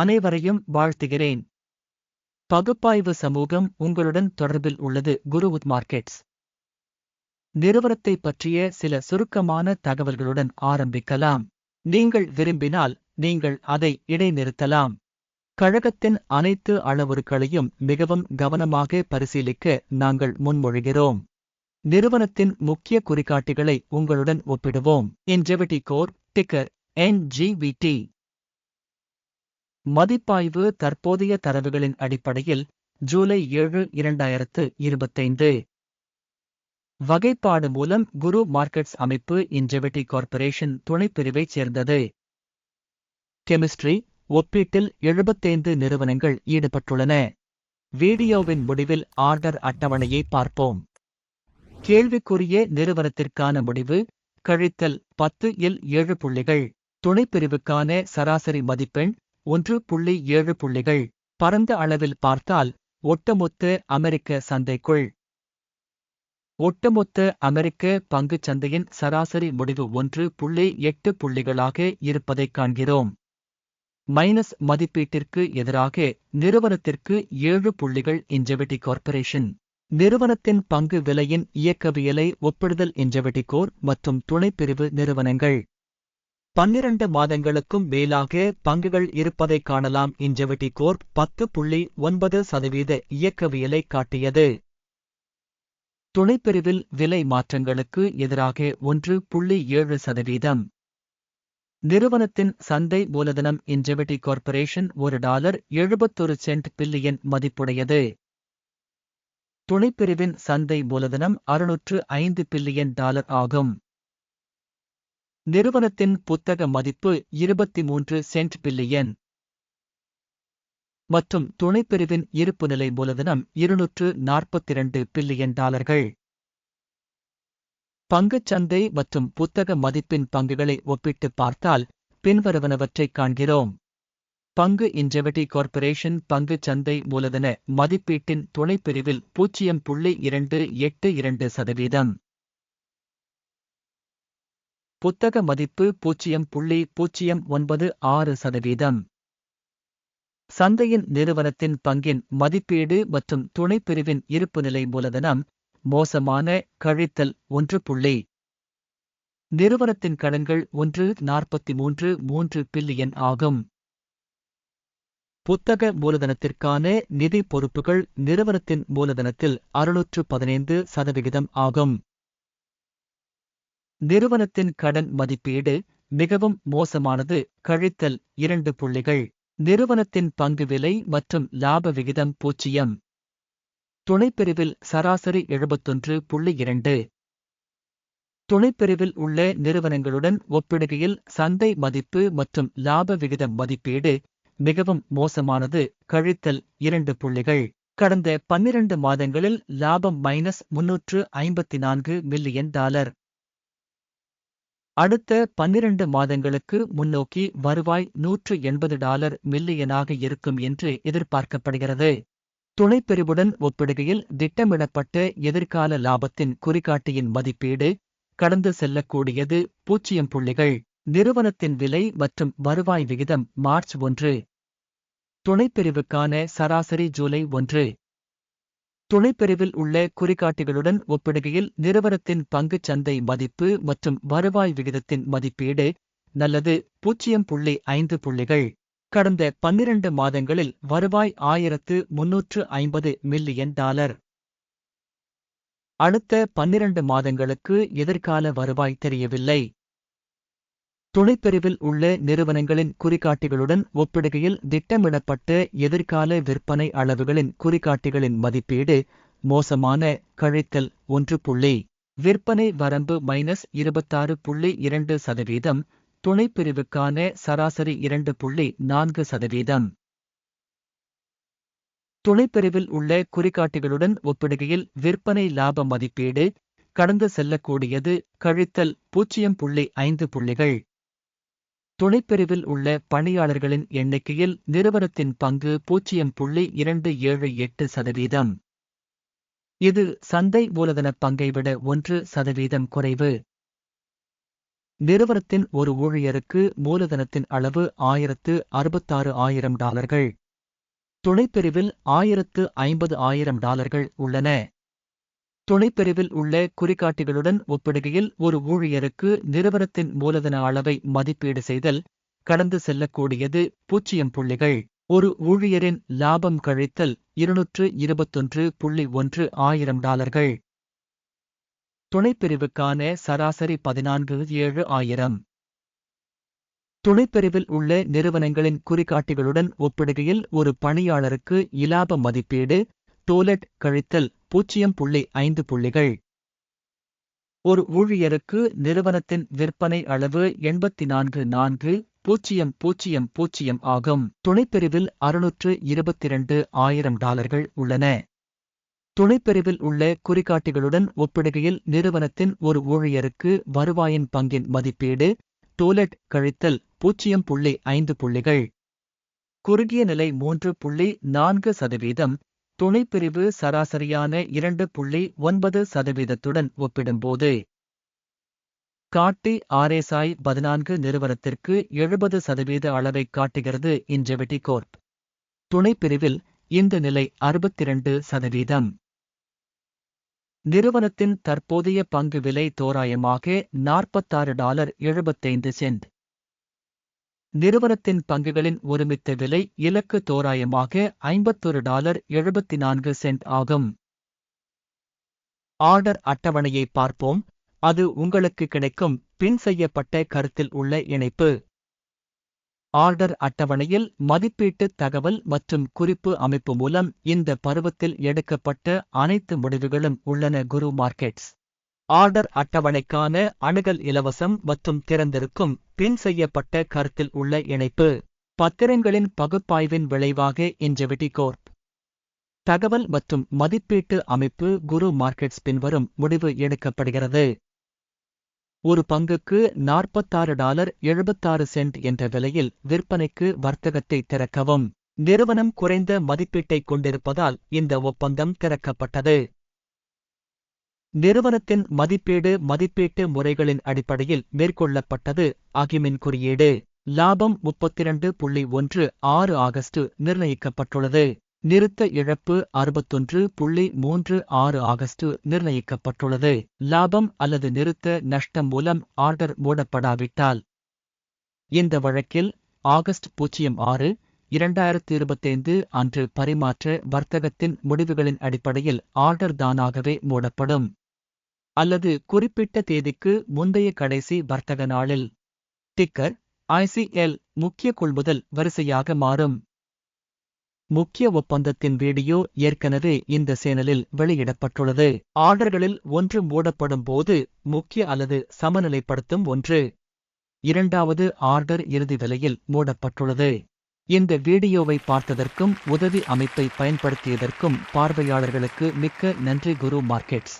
அனைவரையும் வாழ்த்துகிறேன். பகுப்பாய்வு சமூகம் உங்களுடன் தொடர்பில் உள்ளது குருவுத் மார்க்கெட்ஸ். நிறுவனத்தை பற்றிய சில சுருக்கமான தகவல்களுடன் ஆரம்பிக்கலாம். நீங்கள் விரும்பினால் நீங்கள் அதை இடைநிறுத்தலாம். கழகத்தின் அனைத்து அளவுருக்களையும் மிகவும் கவனமாக பரிசீலிக்க நாங்கள் முன்மொழிகிறோம். நிறுவனத்தின் முக்கிய குறிகாட்டிகளை உங்களுடன் ஒப்பிடுவோம். இன்ஜெவிட்டி கோர் டிக்கர் என்ஜிவிடி மதிப்பாய்வு தற்போதைய தரவுகளின் அடிப்படையில் ஜூலை ஏழு இரண்டாயிரத்து இருபத்தைந்து. வகைப்பாடு மூலம் குரு மார்க்கெட்ஸ் அமைப்பு இன்ஜெவிட்டி கார்ப்பரேஷன் துணைப்பிரிவைச் சேர்ந்தது. கெமிஸ்ட்ரி ஒப்பீட்டில் எழுபத்தைந்து நிறுவனங்கள் ஈடுபட்டுள்ளன. வீடியோவின் முடிவில் ஆர்டர் அட்டவணையை பார்ப்போம். கேள்விக்குரிய நிறுவனத்திற்கான முடிவு கழித்தல் பத்து இல் ஏழு புள்ளிகள். துணைப்பிரிவுக்கான சராசரி மதிப்பெண் ஒன்று புள்ளி ஏழு புள்ளிகள் பரந்த அளவில் பார்த்தால் ஒட்டுமொத்த அமெரிக்க சந்தைக்குள். ஒட்டுமொத்த அமெரிக்க பங்குச் சந்தையின் சராசரி முடிவு ஒன்று புள்ளி எட்டு புள்ளிகளாக இருப்பதைக் காண்கிறோம். மைனஸ் மதிப்பீட்டிற்கு எதிராக நிறுவனத்திற்கு ஏழு புள்ளிகள் இன்ஜெவிட்டி கார்ப்பரேஷன் நிறுவனத்தின் பங்கு விலையின் இயக்கவியலை ஒப்பிடுதல் இன்ஜெவிட்டிகோர் மற்றும் துணைப்பிரிவு நிறுவனங்கள். பன்னிரண்டு மாதங்களுக்கும் மேலாக பங்குகள் இருப்பதைக் காணலாம். இன்ஜெவிட்டி கோர்ப் பத்து புள்ளி ஒன்பது சதவீத இயக்கவியலை காட்டியது. துணைப்பிரிவில் விலை மாற்றங்களுக்கு எதிராக ஒன்று புள்ளி ஏழு சதவீதம். நிறுவனத்தின் சந்தை மூலதனம் இன்ஜெவிட்டி கார்ப்பரேஷன் ஒரு டாலர் எழுபத்தொரு சென்ட் பில்லியன் மதிப்புடையது. துணைப்பிரிவின் சந்தை மூலதனம் அறுநூற்று ஐந்து பில்லியன் டாலர் ஆகும். நிறுவனத்தின் புத்தக மதிப்பு இருபத்தி மூன்று சென்ட் பில்லியன். மற்றும் துணைப்பிரிவின் இருப்புநிலை மூலதனம் இருநூற்று நாற்பத்தி இரண்டு பில்லியன் டாலர்கள். பங்குச் சந்தை மற்றும் புத்தக மதிப்பின் பங்குகளை ஒப்பிட்டு பார்த்தால் பின்வருவனவற்றைக் காண்கிறோம். பங்கு இன்ஜெவிட்டி கார்ப்பரேஷன் பங்குச் சந்தை மூலதன மதிப்பீட்டின் துணைப்பிரிவில் பூஜ்ஜியம் புள்ளி இரண்டு எட்டு இரண்டு சதவீதம். புத்தக மதிப்பு பூஜ்ஜியம் புள்ளி பூஜ்ஜியம் ஒன்பது ஆறு சதவீதம். சந்தையின் நிறுவனத்தின் பங்கின் மதிப்பீடு மற்றும் துணைப்பிரிவின் இருப்புநிலை மூலதனம் மோசமான கழித்தல் ஒன்று புள்ளி. நிறுவனத்தின் கடன்கள் ஒன்று நாற்பத்தி மூன்று மூன்று பில்லியன் ஆகும். புத்தக மூலதனத்திற்கான நிதி பொறுப்புகள் நிறுவனத்தின் மூலதனத்தில் அறுநூற்று பதினைந்து சதவிகிதம் ஆகும். நிறுவனத்தின் கடன் மதிப்பீடு மிகவும் மோசமானது. கழித்தல் இரண்டு புள்ளிகள். நிறுவனத்தின் பங்கு விலை மற்றும் லாப விகிதம் பூஜ்ஜியம். துணைப்பிரிவில் சராசரி எழுபத்தொன்று புள்ளி இரண்டு. துணைப்பிரிவில் உள்ள நிறுவனங்களுடன் ஒப்பிடுகையில் சந்தை மதிப்பு மற்றும் லாப விகித மதிப்பீடு மிகவும் மோசமானது. கழித்தல் இரண்டு புள்ளிகள். கடந்த பன்னிரண்டு மாதங்களில் லாபம் மைனஸ் முன்னூற்று ஐம்பத்தி நான்கு மில்லியன் டாலர். அடுத்த பன்னிரண்டு மாதங்களுக்கு முன்னோக்கி வருவாய் நூற்று எண்பது டாலர் மில்லியனாக இருக்கும் என்று எதிர்பார்க்கப்படுகிறது. துணைப்பிரிவுடன் ஒப்பிடுகையில் திட்டமிடப்பட்ட எதிர்கால லாபத்தின் குறிகாட்டியின் மதிப்பீடு கடந்து செல்லக்கூடியது பூஜ்ஜியம் புள்ளிகள் நிறுவனத்தின் விலை மற்றும் வருவாய் விகிதம் மார்ச் ஒன்று. துணைப்பிரிவுக்கான சராசரி ஜூலை ஒன்று. துணைப்பிரிவில் உள்ள குறிகாட்டிகளுடன் ஒப்பிடுகையில் நிறுவனத்தின் பங்குச் சந்தை மதிப்பு மற்றும் வருவாய் விகிதத்தின் மதிப்பீடு நல்லது. பூஜ்ஜியம் புள்ளி ஐந்து புள்ளிகள். கடந்த பன்னிரண்டு மாதங்களில் வருவாய் ஆயிரத்து முன்னூற்று ஐம்பது மில்லியன் டாலர். அடுத்த பன்னிரண்டு மாதங்களுக்கு எதிர்கால வருவாய் தெரியவில்லை. துணைப்பிரிவில் உள்ள நிறுவனங்களின் குறிகாட்டிகளுடன் ஒப்பிடுகையில் திட்டமிடப்பட்ட எதிர்கால விற்பனை அளவுகளின் குறிகாட்டிகளின் மதிப்பீடு மோசமான கழித்தல் ஒன்று புள்ளி விற்பனை வரம்பு மைனஸ் இருபத்தாறு புள்ளி இரண்டு சதவீதம் துணைப்பிரிவுக்கான சராசரி இரண்டு புள்ளி நான்கு சதவீதம். துணைப்பிரிவில் உள்ள குறிகாட்டிகளுடன் ஒப்பிடுகையில் விற்பனை லாப மதிப்பீடு கடந்து செல்லக்கூடியது கழித்தல் பூஜ்ஜியம் புள்ளி ஐந்து புள்ளிகள். துணைப்பிரிவில் உள்ள பணியாளர்களின் எண்ணிக்கையில் நிறுவனத்தின் பங்கு பூஜ்ஜியம் புள்ளி இரண்டு ஏழு எட்டு சதவீதம். இது சந்தை மூலதன பங்கை விட ஒன்று சதவீதம் குறைவு. நிறுவனத்தின் ஒரு ஊழியருக்கு மூலதனத்தின் அளவு ஆயிரத்து அறுபத்தாறு ஆயிரம் டாலர்கள். துணைப்பிரிவில் ஆயிரத்து ஐம்பது ஆயிரம் டாலர்கள் உள்ளன. துணைப்பிரிவில் உள்ள குறிகாட்டிகளுடன் ஒப்பிடுகையில் ஒரு ஊழியருக்கு நிறுவனத்தின் மூலதன அளவை மதிப்பீடு செய்தல் கடந்து செல்லக்கூடியது பூஜ்ஜியம் புள்ளிகள். ஒரு ஊழியரின் லாபம் கழித்தல் இருநூற்று இருபத்தொன்று புள்ளி ஒன்று ஆயிரம் டாலர்கள். துணைப்பிரிவுக்கான சராசரி பதினான்கு ஏழு ஆயிரம். துணைப்பிரிவில் உள்ள நிறுவனங்களின் குறிகாட்டிகளுடன் ஒப்பிடுகையில் ஒரு பணியாளருக்கு இலாப மதிப்பீடு டோலெட் கழித்தல் பூஜ்ஜியம் புள்ளி ஐந்து புள்ளிகள். ஒரு ஊழியருக்கு நிறுவனத்தின் விற்பனை அளவு எண்பத்தி நான்கு நான்கு பூஜ்ஜியம் பூஜ்ஜியம் பூஜ்ஜியம் ஆகும். துணைப்பிரிவில் அறுநூற்று இருபத்தி இரண்டு ஆயிரம் டாலர்கள் உள்ளன. துணைப்பிரிவில் உள்ள குறிகாட்டிகளுடன் ஒப்பிடுகையில் நிறுவனத்தின் ஒரு ஊழியருக்கு வருவாயின் பங்கின் மதிப்பீடு டோலெட் கழித்தல் பூஜ்ஜியம் புள்ளி ஐந்து புள்ளிகள். குறுகிய நிலை மூன்று புள்ளி நான்கு சதவீதம் துணைப்பிரிவு சராசரியான இரண்டு புள்ளி ஒன்பது சதவீதத்துடன் ஒப்பிடும்போது காட்டி ஆர்எஸ்ஐ பதினான்கு நிறுவனத்திற்கு எழுபது சதவீத அளவைக் காட்டுகிறது இன்ஜெவிட்டி கோர்ப் துணைப்பிரிவில் இந்த நிலை அறுபத்திரண்டு சதவீதம். நிறுவனத்தின் தற்போதைய பங்கு விலை தோராயமாக நாற்பத்தாறு டாலர் எழுபத்தைந்து சென்ட். நிறுவனத்தின் பங்குகளின் ஒருமித்த விலை இலக்கு தோராயமாக ஐம்பத்தொரு டாலர் எழுபத்தி நான்கு சென்ட் ஆகும். ஆர்டர் அட்டவணையை பார்ப்போம். அது உங்களுக்கு கிடைக்கும். பின் செய்யப்பட்ட கருத்தில் உள்ள இணைப்பு. ஆர்டர் அட்டவணையில் மதிப்பீட்டு தகவல் மற்றும் குறிப்பு அமைப்பு மூலம் இந்த பருவத்தில் எடுக்கப்பட்ட அனைத்து முடிவுகளும் உள்ளன. குரு மார்க்கெட்ஸ். ஆர்டர் அட்டவணைக்கான அணுகல் இலவசம் மற்றும் திறந்திருக்கும் பின் செய்யப்பட்ட கருத்தில் உள்ள இணைப்பு. பத்திரங்களின் பகுப்பாய்வின் விளைவாக இன்ஜெவிட்டி கோர்ப் தகவல் மற்றும் மதிப்பீட்டு அமைப்பு குரு மார்க்கெட்ஸ் பின்வரும் முடிவு எடுக்கப்படுகிறது. ஒரு பங்குக்கு நாற்பத்தாறு டாலர் எழுபத்தாறு சென்ட் என்ற விலையில் விற்பனைக்கு வர்த்தகத்தை திறக்கவும். நிறுவனம் குறைந்த மதிப்பீட்டை கொண்டிருப்பதால் இந்த ஒப்பந்தம் திறக்கப்பட்டது. நிறுவனத்தின் மதிப்பீடு மதிப்பீட்டு முறைகளின் அடிப்படையில் மேற்கொள்ளப்பட்டது. அகிமின் குறியீடு லாபம் முப்பத்திரண்டு புள்ளி ஒன்று ஆறு ஆகஸ்ட் நிர்ணயிக்கப்பட்டுள்ளது. நிறுத்த இழப்பு அறுபத்தொன்று புள்ளி மூன்று ஆறு ஆகஸ்ட் நிர்ணயிக்கப்பட்டுள்ளது. லாபம் அல்லது நிறுத்த நஷ்டம் மூலம் ஆர்டர் மூடப்படாவிட்டால். இந்த வழக்கில் ஆகஸ்ட் பூஜ்ஜியம் ஆறு இரண்டாயிரத்து இருபத்தைந்து அன்று பரிமாற்ற வர்த்தகத்தின் முடிவுகளின் அடிப்படையில் ஆர்டர் தானாகவே மூடப்படும். அல்லது குறிப்பிட்ட தேதிக்கு முந்தைய கடைசி வர்த்தக நாளில். டிக்கர் ஐசிஎல் முக்கிய கொள்முதல் வரிசையாக மாறும். முக்கிய ஒப்பந்தத்தின் வீடியோ ஏற்கனவே இந்த சேனலில் வெளியிடப்பட்டுள்ளது. ஆர்டர்களில் ஒன்று மூடப்படும் போது முக்கிய அல்லது சமநிலைப்படுத்தும் ஒன்று. இரண்டாவது ஆர்டர் இறுதி விலையில் மூடப்பட்டுள்ளது. இந்த வீடியோவை பார்த்ததற்கும் உதவி அமைப்பை பயன்படுத்தியதற்கும் பார்வையாளர்களுக்கு மிக்க நன்றி குரு மார்க்கெட்ஸ்.